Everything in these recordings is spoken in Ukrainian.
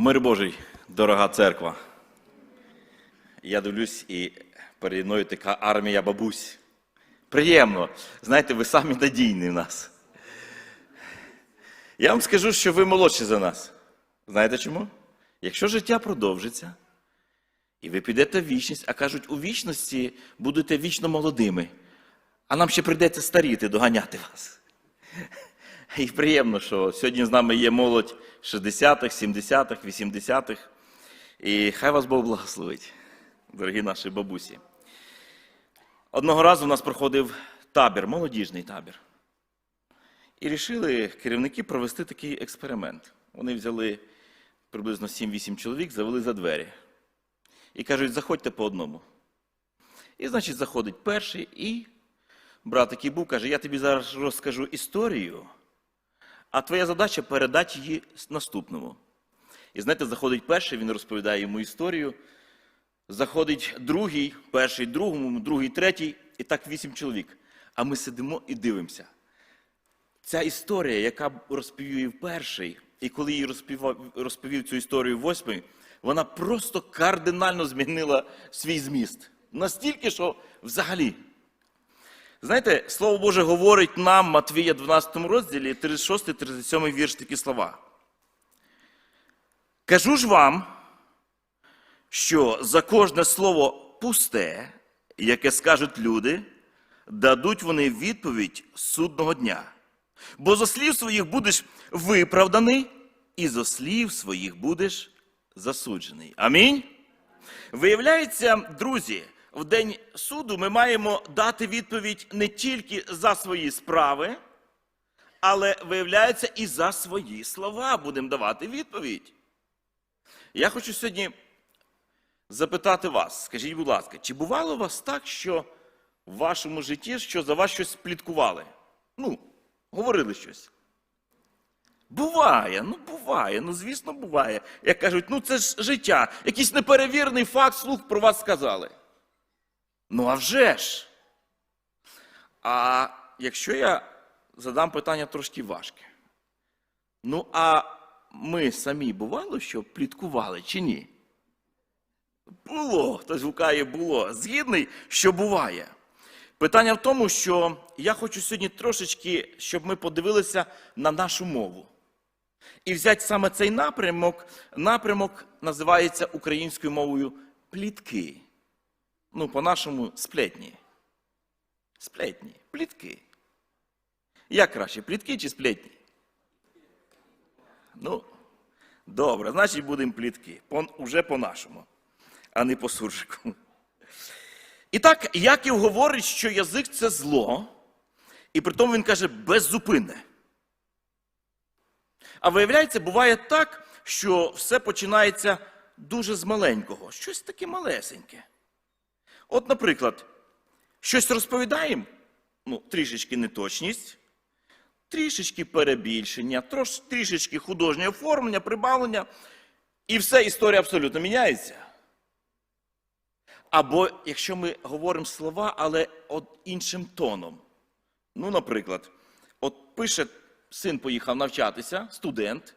Мир Божий, дорога церква. Я дивлюсь, і переді мною така армія бабусь. Приємно. Знаєте, ви самі надійні в нас. Я вам скажу, що ви молодші за нас. Знаєте чому? Якщо життя продовжиться, і ви підете в вічність, а кажуть, у вічності будете вічно молодими, а нам ще прийдеться старіти, доганяти вас. І приємно, що сьогодні з нами є молодь 60-х, 70-х, 80-х. І хай вас Бог благословить, дорогі наші бабусі. Одного разу у нас проходив табір, молодіжний табір. І рішили керівники провести такий експеримент. Вони взяли приблизно 7-8 чоловік, завели за двері. І кажуть, заходьте по одному. І, значить, заходить перший, і брат, який був, каже, я тобі зараз розкажу історію, а твоя задача передати її наступному. І знаєте, заходить перший, він розповідає йому історію. Заходить другий, перший, другому, другий, третій, і так вісім чоловік. А ми сидимо і дивимося. Ця історія, яка розповів перший, і коли її розповів, розповів цю історію восьмий, вона просто кардинально змінила свій зміст. Настільки, що взагалі. Знаєте, Слово Боже говорить нам, Матвія 12 розділі, 36-37 вірш такі слова. Кажу ж вам, що за кожне слово пусте, яке скажуть люди, дадуть вони відповідь судного дня. Бо зо слів своїх будеш виправданий, і зо слів своїх будеш засуджений. Амінь. Виявляється, друзі, в день суду ми маємо дати відповідь не тільки за свої справи, але виявляється, і за свої слова будемо давати відповідь. Я хочу сьогодні запитати вас, скажіть, будь ласка, чи бувало у вас так, що в вашому житті, що за вас щось пліткували? Ну, говорили щось. Буває, ну буває, ну звісно, буває. Як кажуть, ну це ж життя, якийсь неперевірений факт слух про вас сказали. Ну а вже ж. А якщо я задам питання трошки важке. Ну, а ми самі бувало, що пліткували чи ні? Було, хтось гукає, було. Згідний, що буває. Питання в тому, що я хочу сьогодні трошечки, щоб ми подивилися на нашу мову. І взяти саме цей напрямок. Напрямок називається українською мовою плітки. Ну, по-нашому сплетні. Сплетні, плітки. Як краще, плітки чи сплетні? Ну, добре, значить будемо плітки. По, уже по-нашому, а не по суржику. І так, Яків говорить, що язик це зло, і при тому він каже беззупинне. А виявляється, буває так, що все починається дуже з маленького, щось таке малесеньке. От, наприклад, щось розповідаємо, ну, трішечки неточність, трішечки перебільшення, трішечки художнє оформлення, прибавлення, і все, історія абсолютно міняється. Або якщо ми говоримо слова, але от іншим тоном. Ну, наприклад, от пише, син поїхав навчатися, студент,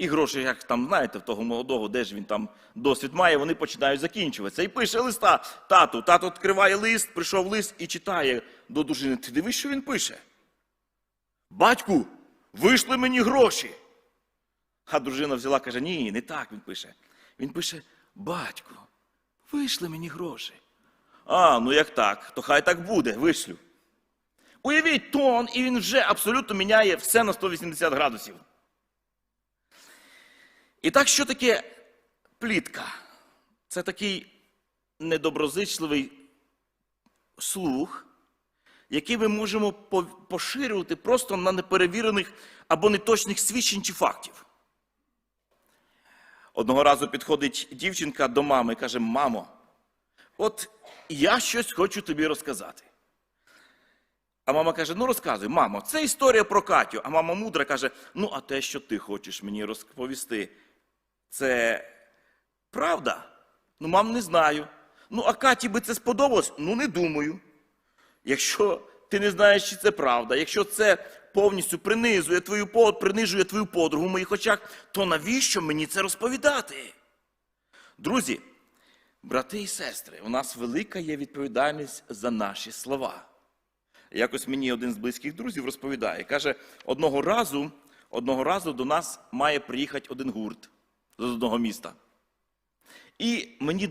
і гроші, як там, знаєте, в того молодого, де ж він там досвід має, вони починають закінчуватися. І пише листа тату. Тато відкриває лист, прийшов лист і читає до дружини. Ти дивись, що він пише? Батьку, вийшли мені гроші. А дружина взяла, каже, ні, не так він пише. Він пише: Батьку, вийшли мені гроші. А, ну як так, то хай так буде, вишлю. Уявіть тон, і він вже абсолютно міняє все на 180 градусів. І так, що таке плітка? Це такий недоброзичливий слух, який ми можемо поширювати просто на неперевірених або неточних свідчень чи фактів. Одного разу підходить дівчинка до мами і каже: Мамо, от я щось хочу тобі розказати. А мама каже: Ну розказуй, мамо, це історія про Катю. А мама мудра каже: Ну, а те, що ти хочеш мені розповісти, це правда? Ну, мам, не знаю. Ну, а Каті би це сподобалось? Ну, не думаю. Якщо ти не знаєш, чи це правда, якщо це повністю принизує твою под, принижує твою подругу в моїх очах, то навіщо мені це розповідати? Друзі, брати і сестри, у нас велика є відповідальність за наші слова. Якось мені один з близьких друзів розповідає, каже, одного разу, одного разу до нас має приїхати один гурт з одного міста. І мені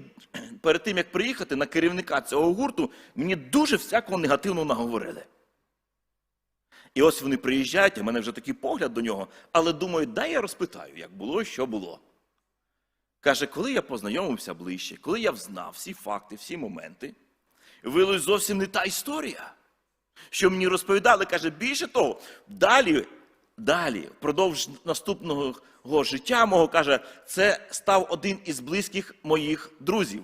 перед тим, як приїхати на керівника цього гурту, мені дуже всякого негативно наговорили. І ось вони приїжджають, в мене вже такий погляд до нього, але думаю, дай я розпитаю, як було, що було. Каже, коли я познайомився ближче, коли я взнав всі факти, всі моменти, виявилось зовсім не та історія, що мені розповідали. Каже, більше того, далі, далі, впродовж наступного життя мого, каже, це став один із близьких моїх друзів.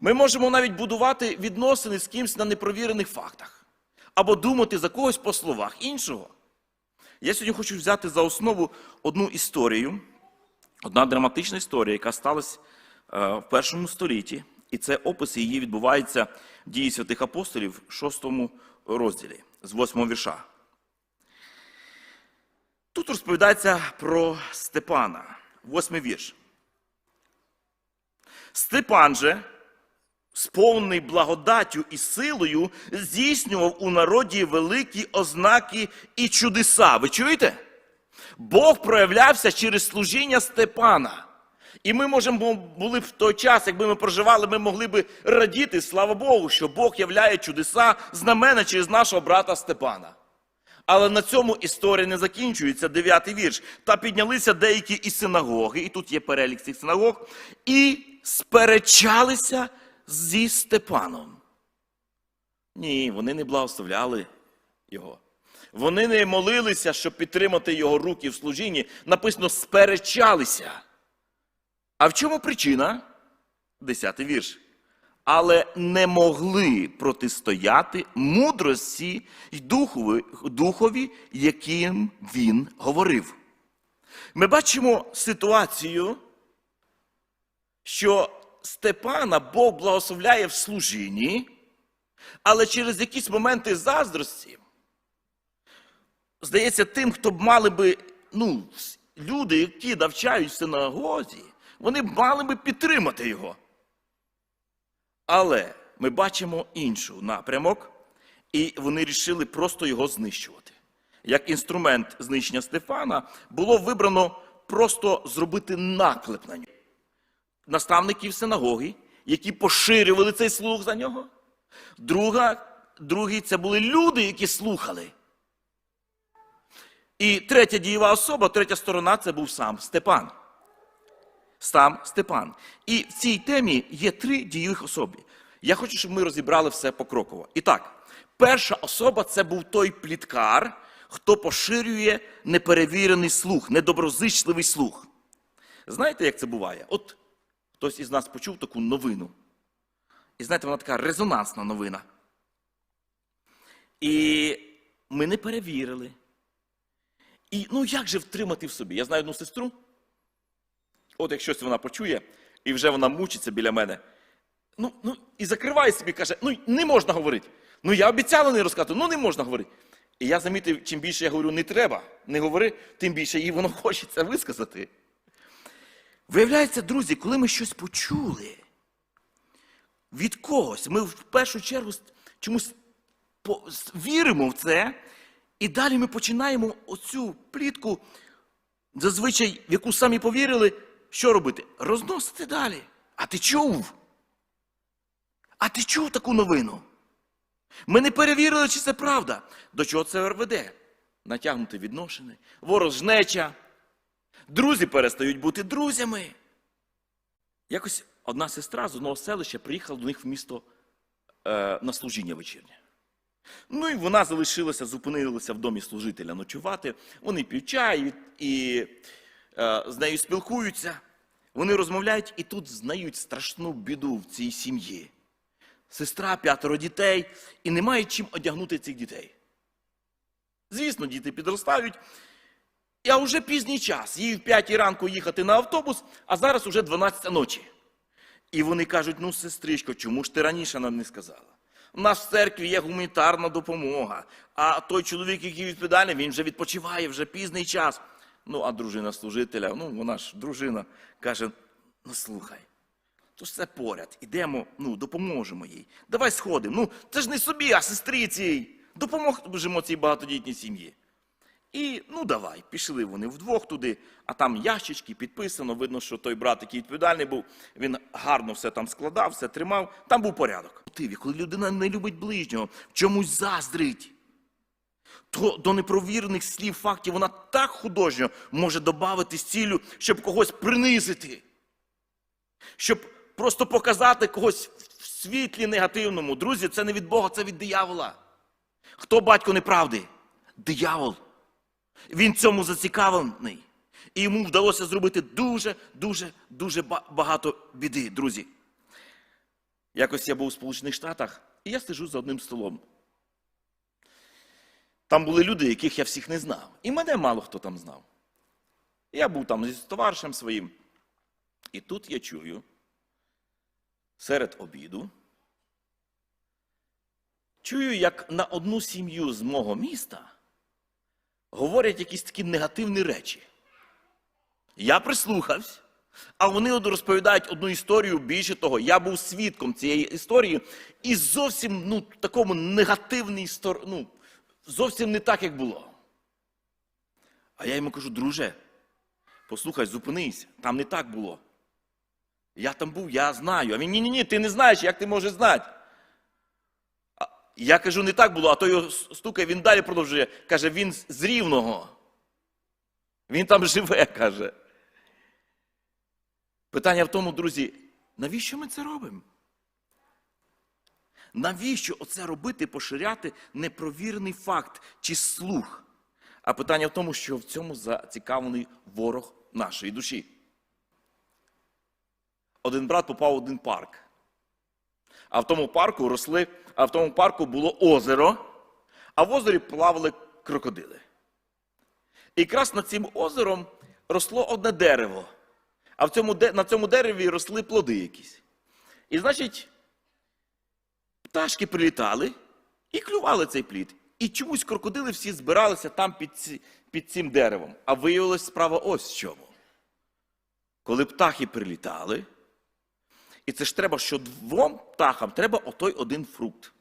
Ми можемо навіть будувати відносини з кимось на непровірених фактах, або думати за когось по словах іншого. Я сьогодні хочу взяти за основу одну історію, одна драматична історія, яка сталася е, в першому столітті, і це опис її відбувається в дії святих апостолів в шостому розділі з восьмого вірша. Тут розповідається про Степана, восьмий вірш. Степан же, сповнений благодаттю і силою, здійснював у народі великі ознаки і чудеса. Ви чуєте? Бог проявлявся через служіння Степана. І ми можемо були в той час, якби ми проживали, ми могли б радіти, слава Богу, що Бог являє чудеса знамена через нашого брата Степана. Але на цьому історія не закінчується, дев'ятий вірш. Та піднялися деякі із синагоги, і тут є перелік цих синагог, і сперечалися зі Степаном. Ні, вони не благословляли його. Вони не молилися, щоб підтримати його руки в служінні. Написано, сперечалися. А в чому причина? Десятий вірш. Але не могли протистояти мудрості й духові, духові, яким він говорив. Ми бачимо ситуацію, що Степана Бог благословляє в служінні, але через якісь моменти заздрості, здається, тим, хто б мали би, ну, люди, які навчають в синагозі, вони мали би підтримати його. Але ми бачимо іншу напрямок, і вони вирішили просто його знищувати. Як інструмент знищення Стефана було вибрано просто зробити наклеп на нього. Наставників синагоги, які поширювали цей слух за нього. Друга, другий це були люди, які слухали. І третя дієва особа, третя сторона це був сам Степан. Сам Степан. І в цій темі є три дієвих особи. Я хочу, щоб ми розібрали все покроково. І так, перша особа це був той пліткар, хто поширює неперевірений слух, недоброзичливий слух. Знаєте, як це буває? От хтось із нас почув таку новину. І знаєте, вона така резонансна новина. І ми не перевірили. І ну як же втримати в собі? Я знаю одну сестру. От як щось вона почує, і вже вона мучиться біля мене. Ну, ну і закриває собі, каже, ну не можна говорити. Ну я обіцяла не розказати, ну не можна говорити. І я замітив, чим більше я говорю, не треба, не говори, тим більше їй воно хочеться висказати. Виявляється, друзі, коли ми щось почули від когось, ми в першу чергу чомусь віримо в це, і далі ми починаємо оцю плітку, зазвичай, в яку самі повірили, що робити? Розносити далі. А ти чув? А ти чув таку новину? Ми не перевірили, чи це правда. До чого це веде? Натягнути відношення, ворожнеча. Друзі перестають бути друзями. Якось одна сестра з одного селища приїхала до них в місто е, на служіння вечірнє. Ну і вона залишилася, зупинилася в домі служителя ночувати. Вони п'ють чай і з нею спілкуються. Вони розмовляють і тут знають страшну біду в цій сім'ї. Сестра, п'ятеро дітей, і немає чим одягнути цих дітей. Звісно, діти підростають. А вже пізній час. Їй в п'ятій ранку їхати на автобус, а зараз уже 12 ночі. І вони кажуть: ну, сестричко, чому ж ти раніше нам не сказала? У нас в церкві є гуманітарна допомога. А той чоловік, який відповідальний, він вже відпочиває, вже пізний час. Ну, а дружина служителя, ну, вона ж дружина, каже: ну слухай, то ж це поряд, ідемо, ну, допоможемо їй. Давай сходимо. Ну, це ж не собі, а сестрі цій. Допоможемо цій багатодітній сім'ї. І ну давай, пішли вони вдвох туди, а там ящички підписано. Видно, що той брат, який відповідальний був, він гарно все там складав, все тримав. Там був порядок. Коли людина не любить ближнього, чомусь заздрить, до непровірених слів фактів вона так художньо може додати з цілю, щоб когось принизити, щоб просто показати когось в світлі негативному. Друзі, це не від Бога, це від диявола. Хто батько неправди? Диявол. Він цьому зацікавлений. І йому вдалося зробити дуже, дуже, дуже багато біди, друзі. Якось я був у Сполучених Штатах, і я сиджу за одним столом. Там були люди, яких я всіх не знав. І мене мало хто там знав. Я був там зі товаришем своїм. І тут я чую серед обіду. Чую, як на одну сім'ю з мого міста говорять якісь такі негативні речі. Я прислухався, а вони розповідають одну історію. Більше того, я був свідком цієї історії і зовсім ну, такому негативній стороні, ну, зовсім не так, як було. А я йому кажу, друже, послухай, зупинись, там не так було. Я там був, я знаю. А він ні-ні, ні ти не знаєш, як ти можеш знати. А Я кажу, не так було, а той його стукає, він далі продовжує. Каже, він з- рівного. Він там живе, каже. Питання в тому, друзі, навіщо ми це робимо? Навіщо оце робити, поширяти непровірений факт чи слух? А питання в тому, що в цьому зацікавлений ворог нашої душі. Один брат попав в один парк. А в тому парку росли, а в тому парку було озеро, а в озері плавали крокодили. І якраз над цим озером росло одне дерево, а в цьому, на цьому дереві росли плоди якісь. І, значить, пташки прилітали і клювали цей плід. І чомусь крокодили всі збиралися там під, ці, під цим деревом. А виявилась справа ось в чому. Коли птахи прилітали, і це ж треба, що двом птахам треба отой один фрукт.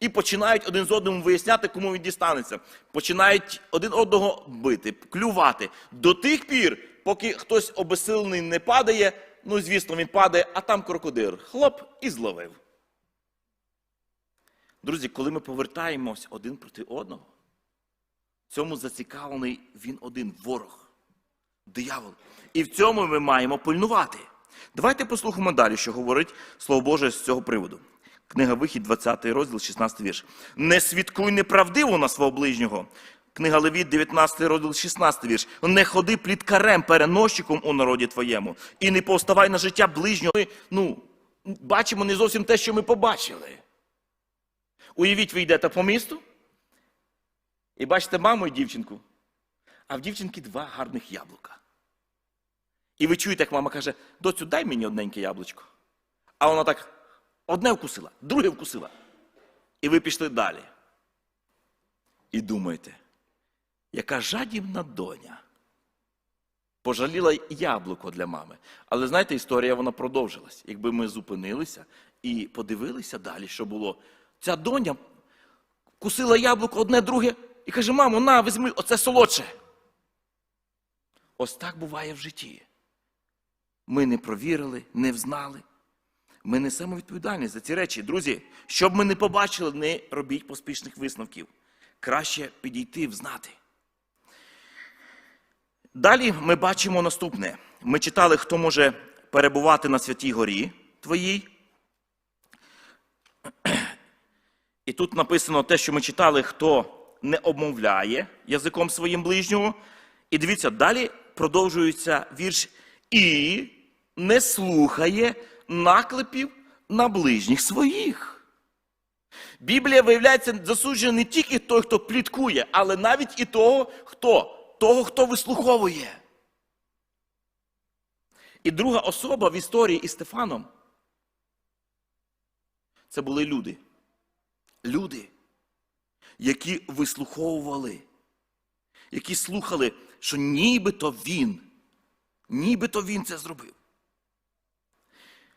І починають один з одним виясняти, кому він дістанеться. Починають один одного бити, клювати до тих пір, поки хтось обесилений не падає. Ну, звісно, він падає, а там крокодир. Хлоп і зловив. Друзі, коли ми повертаємось один проти одного, цьому зацікавлений він один ворог, диявол. І в цьому ми маємо пильнувати. Давайте послухаємо далі, що говорить Слово Боже з цього приводу. Книга Вихід, 20 розділ, 16 вірш. Не свідкуй неправдиво на свого ближнього. Книга Левіт, 19 розділ, 16 вірш. Не ходи пліткарем, переносчиком у народі твоєму. І не повставай на життя ближнього. Ми, ну, бачимо не зовсім те, що ми побачили. Уявіть, ви йдете по місту і бачите маму і дівчинку, а в дівчинки два гарних яблука. І ви чуєте, як мама каже, доцю, дай мені одненьке яблучко. А вона так одне вкусила, друге вкусила. І ви пішли далі. І думаєте, яка жадібна доня пожаліла яблуко для мами. Але знаєте, історія вона продовжилась. Якби ми зупинилися і подивилися далі, що було. Ця доня кусила яблуко одне друге і каже: мамо, на, візьми, оце солодше. Ось так буває в житті. Ми не провірили, не взнали. Ми несемо відповідальність за ці речі. Друзі, щоб ми не побачили, не робіть поспішних висновків. Краще підійти, взнати. Далі ми бачимо наступне. Ми читали, хто може перебувати на святій горі твоїй. І тут написано те, що ми читали, хто не обмовляє язиком своїм ближнього. І дивіться, далі продовжується вірш і не слухає наклепів на ближніх своїх. Біблія, виявляється, засуджує не тільки той, хто пліткує, але навіть і того, хто, того, хто вислуховує. І друга особа в історії із Стефаном це були люди, люди, які вислуховували, які слухали, що нібито він, нібито він це зробив.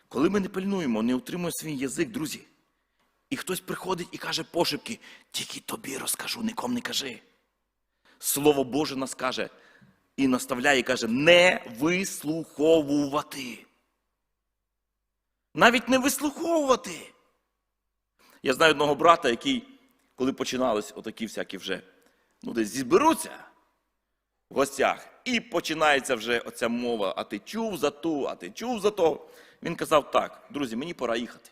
Коли ми не пильнуємо, не утримуємо свій язик, друзі, і хтось приходить і каже пошепки, тільки тобі розкажу, нікому не кажи. Слово Боже нас каже і наставляє, і каже, не вислуховувати. Навіть не вислуховувати. Я знаю одного брата, який, коли починались отакі всякі вже, ну, десь зіберуться в гостях, і починається вже оця мова, а ти чув за ту, а ти чув за то. Він казав так, друзі, мені пора їхати.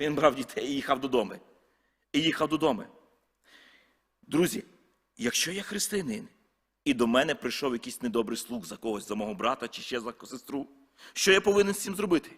Він брав дітей і їхав додому. І їхав додому. Друзі, якщо я християнин, і до мене прийшов якийсь недобрий слух за когось, за мого брата чи ще за сестру, що я повинен з цим зробити?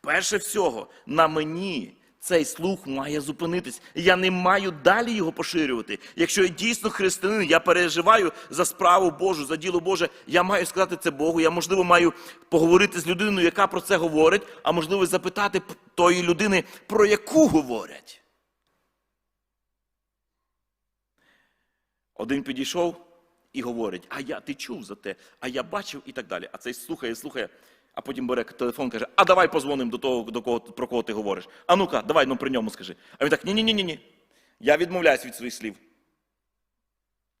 Перше всього, на мені цей слух має зупинитись. Я не маю далі його поширювати. Якщо я дійсно християнин, я переживаю за справу Божу, за діло Боже, я маю сказати це Богу. Я, можливо, маю поговорити з людиною, яка про це говорить, а можливо, запитати тої людини, про яку говорять. Один підійшов і говорить: А я ти чув за те, а я бачив і так далі. А цей слухає, слухає, а потім бере телефон, каже: А давай позвонимо до того, до кого про кого ти говориш. А ну-ка, давай ну при ньому скажи. А він так: ні, ні, ні, ні, ні. Я відмовляюсь від своїх слів.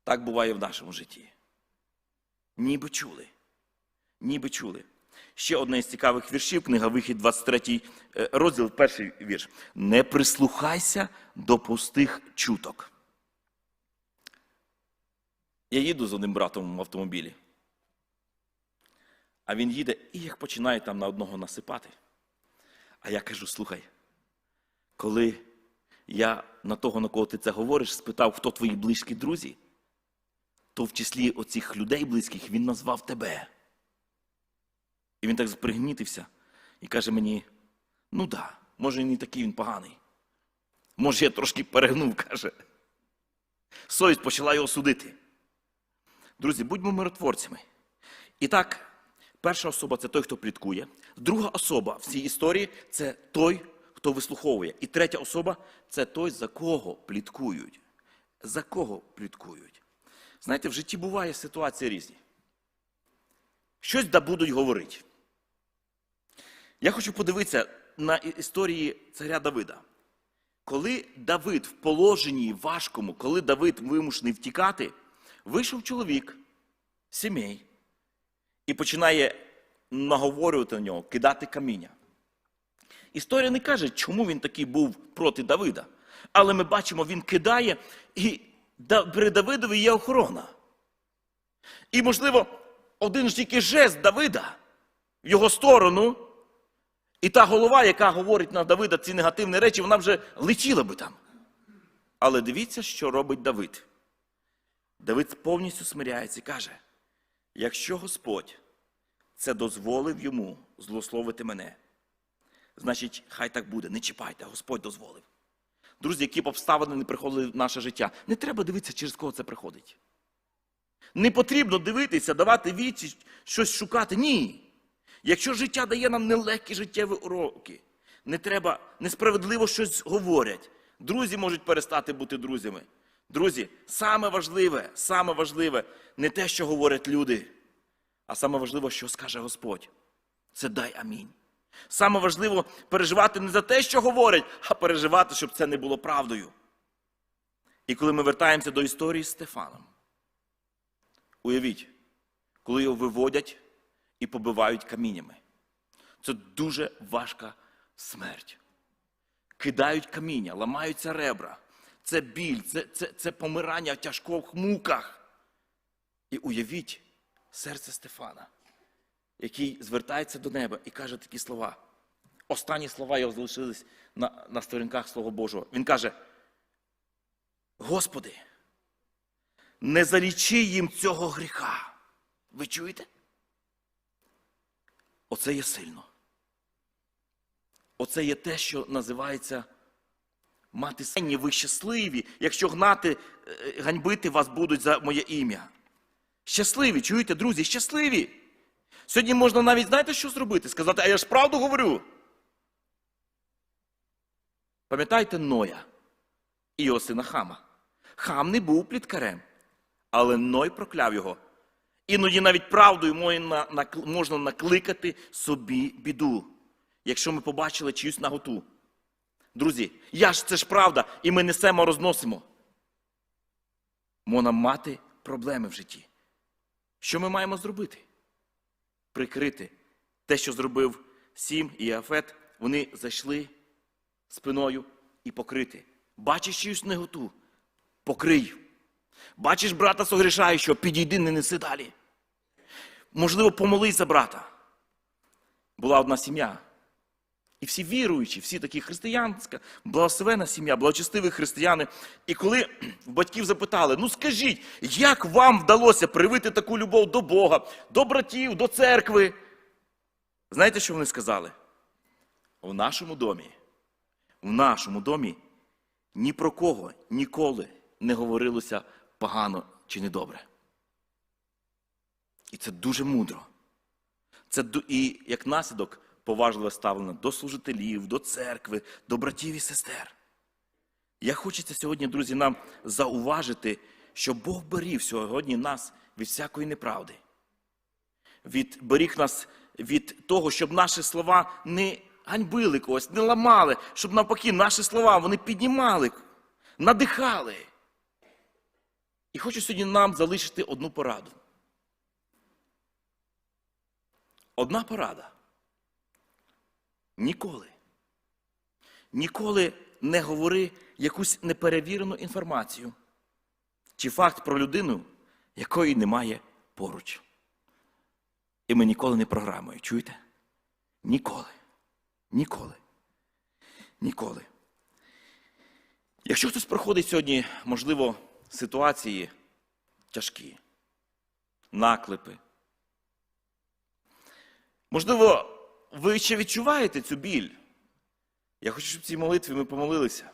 Так буває в нашому житті. Ніби чули. Ніби чули. Ще одне із цікавих віршів, книга Вихід, 23 е, розділ, перший вірш. Не прислухайся до пустих чуток. Я їду з одним братом в автомобілі. А він їде і як починає там на одного насипати. А я кажу: слухай, коли я на того, на кого ти це говориш, спитав, хто твої близькі друзі, то в числі оцих людей близьких він назвав тебе. І він так пригнітився і каже мені: ну да, може, і не такий він поганий. Може, я трошки перегнув, каже. Совість почала його судити. Друзі, будьмо миротворцями. І так, перша особа це той, хто пліткує. Друга особа в цій історії це той, хто вислуховує. І третя особа це той, за кого пліткують. За кого пліткують. Знаєте, в житті буває ситуації різні. Щось да будуть говорити. Я хочу подивитися на історії царя Давида. Коли Давид в положенні важкому, коли Давид вимушений втікати, вийшов чоловік сімей і починає наговорювати на нього, кидати каміння. Історія не каже, чому він такий був проти Давида. Але ми бачимо, він кидає, і при Давидові є охорона. І, можливо, один ж тільки жест Давида в його сторону, і та голова, яка говорить на Давида ці негативні речі, вона вже летіла би там. Але дивіться, що робить Давид. Давид повністю смиряється і каже: якщо Господь це дозволив йому злословити мене, значить, хай так буде. Не чіпайте, Господь дозволив. Друзі, які б обставини не приходили в наше життя, не треба дивитися, через кого це приходить. Не потрібно дивитися, давати відсіч, щось шукати. Ні. Якщо життя дає нам нелегкі життєві уроки, не треба несправедливо щось говорять. Друзі можуть перестати бути друзями. Друзі, саме важливе, саме важливе не те, що говорять люди, а саме важливе, що скаже Господь. Це дай амінь. Саме важливо переживати не за те, що говорять, а переживати, щоб це не було правдою. І коли ми вертаємося до історії з Стефаном, уявіть, коли його виводять і побивають каміннями. Це дуже важка смерть. Кидають каміння, ламаються ребра. Це біль, це, це, це помирання в тяжких муках. І уявіть серце Стефана, який звертається до неба і каже такі слова. Останні слова його залишились на, на сторінках Слова Божого. Він каже: Господи, не залічи їм цього гріха. Ви чуєте? Оце є сильно. Оце є те, що називається мати сенні. Ви щасливі, якщо гнати, е, ганьбити вас будуть за моє ім'я. Щасливі, чуєте, друзі, щасливі. Сьогодні можна навіть, знаєте, що зробити? Сказати, а я ж правду говорю. Пам'ятаєте Ноя? і його сина Хама. Хам не був пліткарем, але Ной прокляв його. Іноді навіть правдою можна накликати собі біду, якщо ми побачили чиюсь наготу. Друзі, я ж це ж правда, і ми несемо, розносимо. Можна мати проблеми в житті. Що ми маємо зробити? Прикрити те, що зробив Сім і Афет, вони зайшли спиною і покрити. Бачиш чиюсь неготу, покрий. Бачиш брата согрішаючого, підійди, не неси далі. Можливо, помолись за брата. Була одна сім'я. І всі віруючі, всі такі християнська, благословена сім'я, благочестиві християни. І коли батьків запитали, ну скажіть, як вам вдалося привити таку любов до Бога, до братів, до церкви? Знаєте, що вони сказали? В нашому домі, в нашому домі ні про кого ніколи не говорилося погано чи недобре. І це дуже мудро. Це і як наслідок поважливе ставлення до служителів, до церкви, до братів і сестер. Я хочеться сьогодні, друзі, нам зауважити, що Бог беріг сьогодні нас від всякої неправди. Від, беріг нас від того, щоб наші слова не ганьбили когось, не ламали, щоб навпаки наші слова вони піднімали, надихали. І хочу сьогодні нам залишити одну пораду. Одна порада. Ніколи. Ніколи не говори якусь неперевірену інформацію чи факт про людину, якої немає поруч. І ми ніколи не програмою, чуєте? Ніколи. Ніколи. Ніколи. Якщо хтось проходить сьогодні, можливо, ситуації тяжкі, наклепи, Можливо, ви ще відчуваєте цю біль. Я хочу, щоб цій молитві ми помолилися.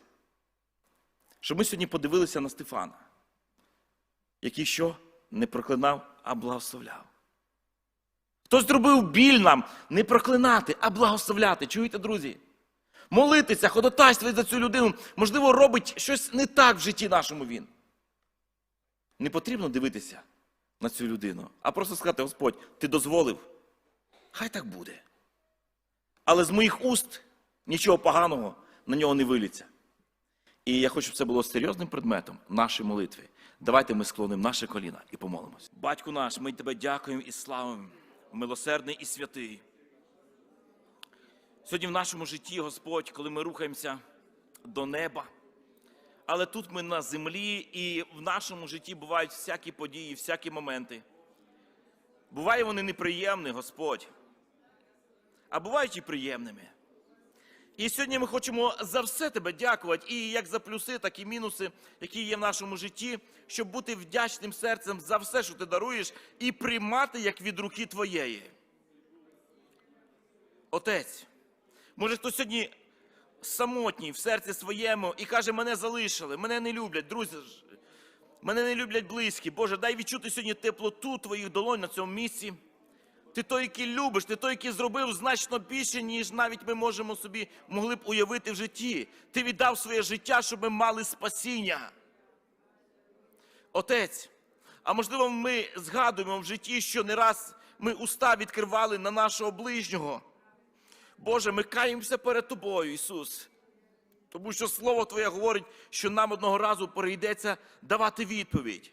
Щоб ми сьогодні подивилися на Стефана, який що не проклинав, а благословляв. Хтось зробив біль нам не проклинати, а благословляти. Чуєте, друзі? Молитися, ходотайствувати за цю людину, можливо, робить щось не так в житті нашому він. Не потрібно дивитися на цю людину, а просто сказати: Господь, ти дозволив. Хай так буде. Але з моїх уст нічого поганого на нього не виліться. І я хочу, щоб це було серйозним предметом нашої молитви. Давайте ми склонимо наше коліна і помолимось. Батьку наш, ми тебе дякуємо і славимо, милосердний і святий. Сьогодні в нашому житті, Господь, коли ми рухаємося до неба, але тут ми на землі, і в нашому житті бувають всякі події, всякі моменти. Буває вони неприємні, Господь, а бувають і приємними. І сьогодні ми хочемо за все тебе дякувати, і як за плюси, так і мінуси, які є в нашому житті, щоб бути вдячним серцем за все, що ти даруєш, і приймати як від руки твоєї. Отець, може хтось сьогодні самотній в серці своєму і каже, мене залишили, мене не люблять, друзі. Мене не люблять близькі. Боже, дай відчути сьогодні теплоту твоїх долонь на цьому місці. Ти той, який любиш, ти той, який зробив значно більше, ніж навіть ми можемо собі могли б уявити в житті. Ти віддав своє життя, щоб ми мали спасіння. Отець, а можливо, ми згадуємо в житті, що не раз ми уста відкривали на нашого ближнього. Боже, ми каємося перед Тобою, Ісус. Тому що Слово Твоє говорить, що нам одного разу прийдеться давати відповідь.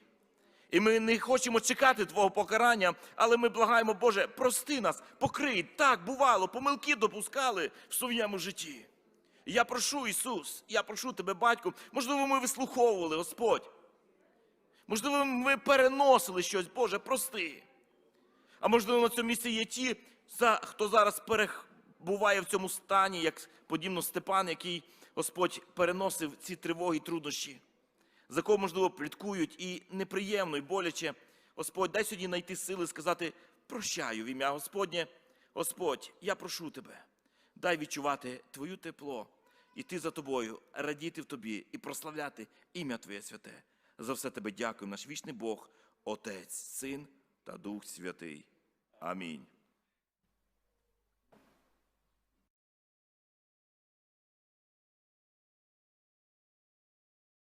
І ми не хочемо чекати Твого покарання, але ми благаємо, Боже, прости нас, покрий. Так, бувало, помилки допускали в своєму житті. Я прошу, Ісус, я прошу Тебе, Батько, можливо, ми вислуховували, Господь. Можливо, ми переносили щось, Боже, прости. А можливо, на цьому місці є ті, хто зараз перебуває в цьому стані, як подібно Степан, який Господь переносив ці тривоги і труднощі, за кого, можливо, пліткують і неприємно, і боляче. Господь, дай сьогодні знайти сили сказати прощаю в ім'я Господнє. Господь, я прошу тебе, дай відчувати Твою тепло, іти за тобою, радіти в тобі і прославляти ім'я Твоє святе. За все тебе дякую, наш вічний Бог, Отець, Син та Дух Святий. Амінь.